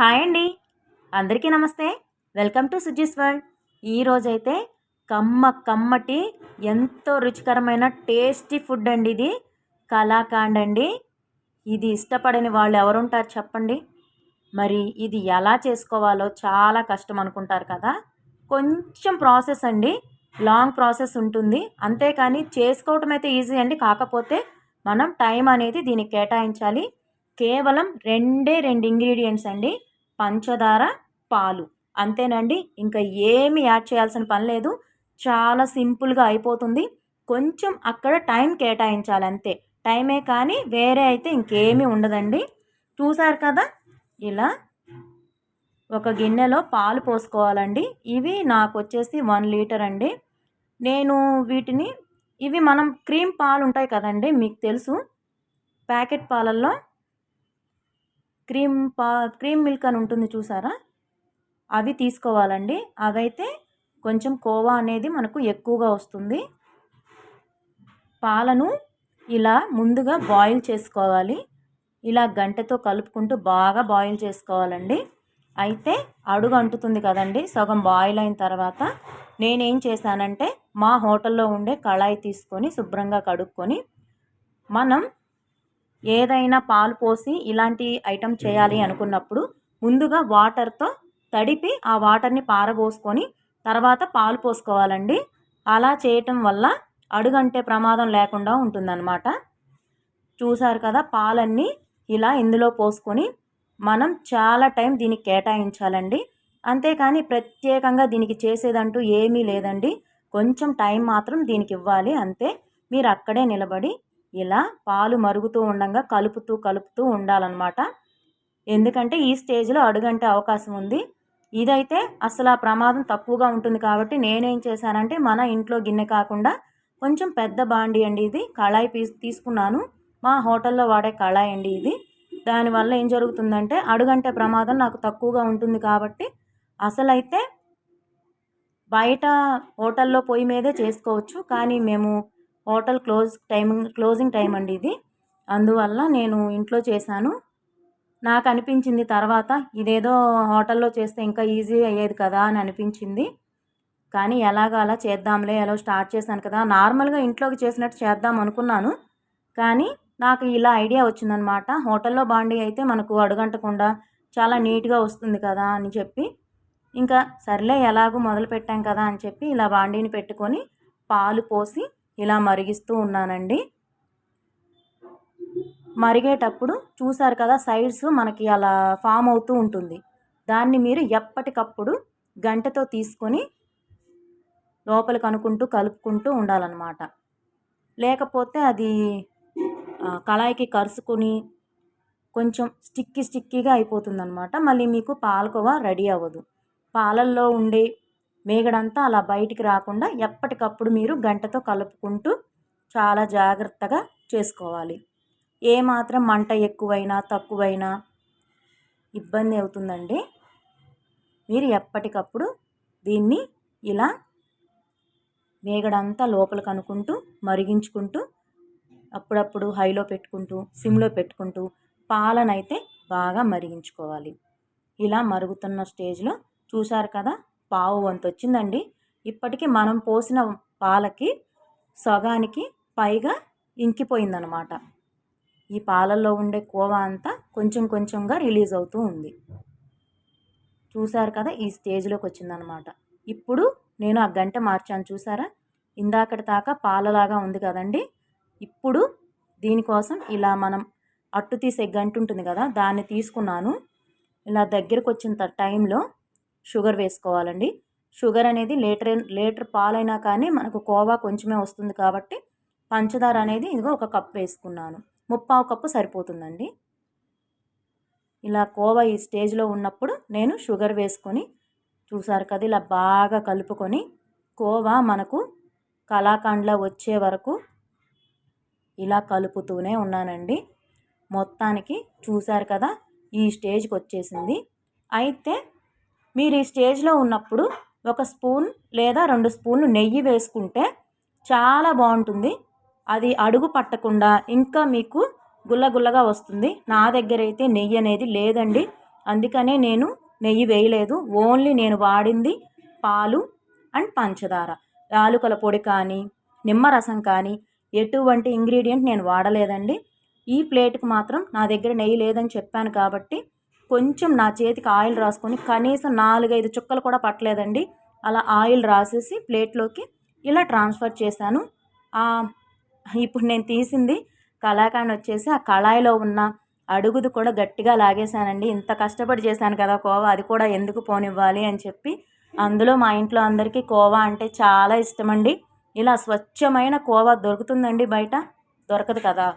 Hi అండి. అందరికీ నమస్తే. Welcome to Suzie's world. ఈరోజైతే కమ్మ కమ్మటి ఎంతో రుచికరమైన టేస్టీ ఫుడ్ అండి ఇది. కలాకాండ్ అండి ఇది ఇష్టపడని వాళ్ళు ఎవరుంటారు చెప్పండి. మరి ఇది ఎలా చేసుకోవాలో చాలా కష్టం అనుకుంటారు కదా. కొంచెం ప్రాసెస్ అండి. లాంగ్ ప్రాసెస్ ఉంటుంది. అంతేకాని చేసుకోవటం అయితే ఈజీ అండి. కాకపోతే మనం టైం అనేది దీనికి కేటాయించాలి. కేవలం రెండే రెండు ఇంగ్రీడియంట్స్ అండి. పంచదార పాలు. అంతేనండి ఇంకా ఏమి యాడ్ చేయాల్సిన పని లేదు. చాలా సింపుల్గా అయిపోతుంది. కొంచెం అక్కడ టైం కేటాయించాలి అంతే. టైమే కానీ వేరే అయితే ఇంకేమీ ఉండదండి. చూసారు కదా ఇలా ఒక గిన్నెలో పాలు పోసుకోవాలండి. ఇవి నాకు వచ్చేసి వన్ లీటర్ అండి. నేను వీటిని ఇవి మనం క్రీమ్ పాలు ఉంటాయి కదండి మీకు తెలుసు. ప్యాకెట్ పాలల్లో క్రీమ్ పా క్రీమ్ మిల్క్ అని ఉంటుంది చూసారా? అవి తీసుకోవాలండి. అవైతే కొంచెం కోవా అనేది మనకు ఎక్కువగా వస్తుంది. పాలను ఇలా ముందుగా బాయిల్ చేసుకోవాలి. ఇలా గంటతో కలుపుకుంటూ బాగా బాయిల్ చేసుకోవాలండి. అయితే అడుగు అంటుతుంది కదండి సగం బాయిల్ అయిన తర్వాత నేనేం చేశానంటే మా హోటల్లో ఉండే కళాయి తీసుకొని శుభ్రంగా కడుక్కొని మనం ఏదైనా పాలు పోసి ఇలాంటి ఐటెం చేయాలి అనుకున్నప్పుడు ముందుగా వాటర్తో తడిపి ఆ వాటర్ని పారబోసుకొని తర్వాత పాలు పోసుకోవాలండి. అలా చేయటం వల్ల అడుగంటే ప్రమాదం లేకుండా ఉంటుందన్నమాట. చూసారు కదా పాలన్నీ ఇలా ఇందులో పోసుకొని మనం చాలా టైం దీనికి కేటాయించాలండి. అంతేకాని ప్రత్యేకంగా దీనికి చేసేదంటూ ఏమీ లేదండి. కొంచెం టైం మాత్రం దీనికి ఇవ్వాలి అంతే. మీరు అక్కడే నిలబడి ఇలా పాలు మరుగుతూ ఉండగా కలుపుతూ కలుపుతూ ఉండాలన్నమాట. ఎందుకంటే ఈ స్టేజ్లో అడుగంటే అవకాశం ఉంది. ఇదైతే అసలు ఆ ప్రమాదం తక్కువగా ఉంటుంది కాబట్టి నేనేం చేశానంటే మన ఇంట్లో గిన్నె కాకుండా కొంచెం పెద్ద బాండి అండి ఇది. కళాయి పీస్ తీసుకున్నాను. మా హోటల్లో వాడే కళాయి అండి ఇది. దానివల్ల ఏం జరుగుతుందంటే అడుగంటే ప్రమాదం నాకు తక్కువగా ఉంటుంది కాబట్టి అసలైతే బయట హోటల్లో పొయ్యి మీదే చేసుకోవచ్చు. కానీ మేము hotel close timing closing time అండి ఇది. అందువల్ల నేను ఇంట్లో చేశాను. నాకు అనిపించింది తర్వాత ఇదేదో హోటల్లో చేస్తే ఇంకా ఈజీ అయ్యేది కదా అని అనిపించింది. కానీ ఎలాగ అలా చేద్దాంలే ఎలా స్టార్ట్ చేశాను కదా. నార్మల్గా ఇంట్లోకి చేసినట్టు చేద్దాం అనుకున్నాను. కానీ నాకు ఇలా ఐడియా వచ్చిందనమాట. హోటల్లో బాండీ అయితే మనకు అడుగంటకుండా చాలా నీట్గా వస్తుంది కదా అని చెప్పి. ఇంకా సర్లే ఎలాగో మొదలు పెట్టాం కదా అని చెప్పి ఇలా బాండీని పెట్టుకొని పాలు పోసి ఇలా మరిగిస్తూ ఉన్నానండి. మరిగేటప్పుడు చూసారు కదా సైడ్స్ మనకి అలా ఫామ్ అవుతూ ఉంటుంది. దాన్ని మీరు ఎప్పటికప్పుడు గంటతో తీసుకొని లోపలికి అనుకుంటూ కలుపుకుంటూ ఉండాలన్నమాట. లేకపోతే అది కళాయికి కరుసుకొని కొంచెం స్టిక్కీ స్టిక్కీగా అయిపోతుందన్నమాట. మళ్ళీ మీకు పాలకోవా రెడీ అవ్వదు. పాలల్లో ఉండే మేగడంతా అలా బయటికి రాకుండా ఎప్పటికప్పుడు మీరు గంటతో కలుపుకుంటూ చాలా జాగ్రత్తగా చేసుకోవాలి. ఏమాత్రం మంట ఎక్కువైనా తక్కువైనా ఇబ్బంది అవుతుందండి. మీరు ఎప్పటికప్పుడు దీన్ని ఇలా మేగడంతా లోపలికి అనుకుంటూ మరిగించుకుంటూ అప్పుడప్పుడు హైలో పెట్టుకుంటూ సిమ్లో పెట్టుకుంటూ పాలనైతే బాగా మరిగించుకోవాలి. ఇలా మరుగుతున్న స్టేజ్లో చూశారు కదా? పావు వంతు వచ్చిందండి ఇప్పటికీ మనం పోసిన పాలకి సగానికి పైగా ఇంకిపోయిందనమాట. ఈ పాలల్లో ఉండే కోవ అంతా కొంచెం కొంచెంగా రిలీజ్ అవుతూ ఉంది. చూశారు కదా ఈ స్టేజ్లోకి వచ్చిందనమాట. ఇప్పుడు నేను ఆ గంట మార్చాను చూసారా ఇందాకటి దాకా పాలలాగా ఉంది కదండి. ఇప్పుడు దీనికోసం ఇలా మనం అట్టు తీసే గంట ఉంటుంది కదా దాన్ని తీసుకున్నాను. ఇలా దగ్గరకు వచ్చిన టైంలో షుగర్ వేసుకోవాలండి. షుగర్ అనేది లీటర్ లీటర్ పాలైనా కానీ మనకు కోవా కొంచెమే వస్తుంది కాబట్టి పంచదార అనేది ఇదిగో ఒక కప్ వేసుకున్నాను. ముప్పావు కప్పు సరిపోతుందండి. ఇలా కోవా ఈ స్టేజ్లో ఉన్నప్పుడు నేను షుగర్ వేసుకొని చూసారు కదా ఇలా బాగా కలుపుకొని కోవా మనకు కళాఖండ్లో వచ్చే వరకు ఇలా కలుపుతూనే ఉన్నానండి. మొత్తానికి చూసారు కదా ఈ స్టేజ్కి వచ్చేసింది. అయితే మీరు ఈ స్టేజ్లో ఉన్నప్పుడు ఒక స్పూన్ లేదా రెండు స్పూన్లు నెయ్యి వేసుకుంటే చాలా బాగుంటుంది. అది అడుగు పట్టకుండా ఇంకా మీకు గుల్లగుల్లగా వస్తుంది. నా దగ్గర అయితే నెయ్యి అనేది లేదండి. అందుకనే నేను నెయ్యి వేయలేదు. ఓన్లీ నేను వాడింది పాలు అండ్ పంచదార. యాలకుల పొడి కానీ నిమ్మరసం కానీ ఎటువంటి ఇంగ్రీడియంట్ నేను వాడలేదండి. ఈ ప్లేట్కి మాత్రం నా దగ్గర నెయ్యి లేదని చెప్పాను కాబట్టి కొంచెం నా చేతికి ఆయిల్ రాసుకొని కనీసం నాలుగైదు చుక్కలు కూడా పట్టలేదండి. అలా ఆయిల్ రాసేసి ప్లేట్లోకి ఇలా ట్రాన్స్ఫర్ చేశాను. ఇప్పుడు నేను తీసింది కళాకాండ్ వచ్చేసి ఆ కళాయిలో ఉన్న అడుగుది కూడా గట్టిగా లాగేశానండి. ఇంత కష్టపడి చేశాను కదా కోవా అది కూడా ఎందుకు పోనివ్వాలి అని చెప్పి అందులో మా ఇంట్లో అందరికీ కోవా అంటే చాలా ఇష్టమండి. ఇలా స్వచ్ఛమైన కోవా దొరుకుతుందండి బయట? దొరకదు కదా.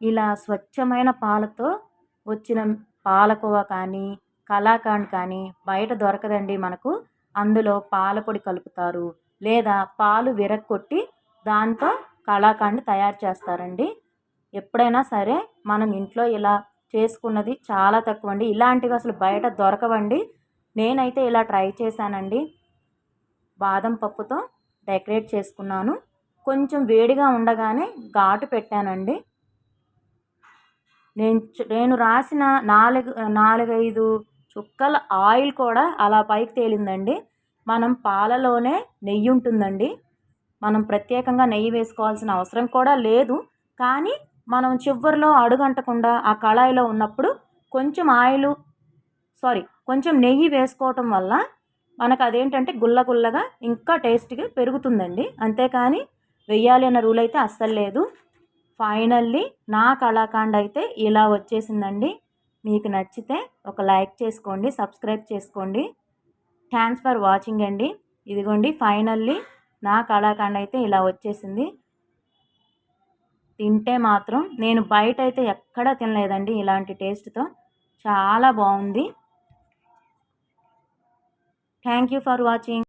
ఇలా స్వచ్ఛమైన పాలతో వచ్చిన పాలకోవా కానీ కలాకాండ్ కానీ బయట దొరకదండి మనకు. అందులో పాలపొడి కలుపుతారు. లేదా పాలు విరక్కొట్టి దాంతో కళాకాండ్ తయారు చేస్తారండి. ఎప్పుడైనా సరే మనం ఇంట్లో ఇలా చేసుకున్నది చాలా తక్కువ అండి ఇలాంటివి అసలు బయట దొరకవండి. నేనైతే ఇలా ట్రై చేశానండి. బాదం పప్పుతో డెకరేట్ చేసుకున్నాను. కొంచెం వేడిగా ఉండగానే ఘాటు పెట్టానండి. నేను నేను రాసిన నాలుగు నాలుగైదు చుక్కల ఆయిల్ కూడా అలా పైకి తేలిందండి. మనం పాలలోనే నెయ్యి ఉంటుందండి. మనం ప్రత్యేకంగా నెయ్యి వేసుకోవాల్సిన అవసరం కూడా లేదు. కానీ మనం చివరిలో అడుగంటకుండా ఆ కళాయిలో ఉన్నప్పుడు కొంచెం ఆయిల్ సారీ కొంచెం నెయ్యి వేసుకోవటం వల్ల మనకు అదేంటంటే గుల్ల గుల్లగా ఇంకా టేస్ట్గా పెరుగుతుందండి. అంతేకాని వెయ్యాలి అన్న రూల్ అయితే అస్సలు లేదు. ఫైనల్లీ నా కళాఖండ్ అయితే ఇలా వచ్చేసిందండి. మీకు నచ్చితే ఒక లైక్ చేసుకోండి సబ్స్క్రైబ్ చేసుకోండి. థ్యాంక్స్ ఫర్ వాచింగ్ అండి. ఇదిగోండి ఫైనల్లీ నా కళాకాండ్ అయితే ఇలా వచ్చేసింది. తింటే మాత్రం నేను బయట అయితే ఎక్కడా తినలేదండి ఇలాంటి టేస్ట్తో. చాలా బాగుంది. Thank you for watching.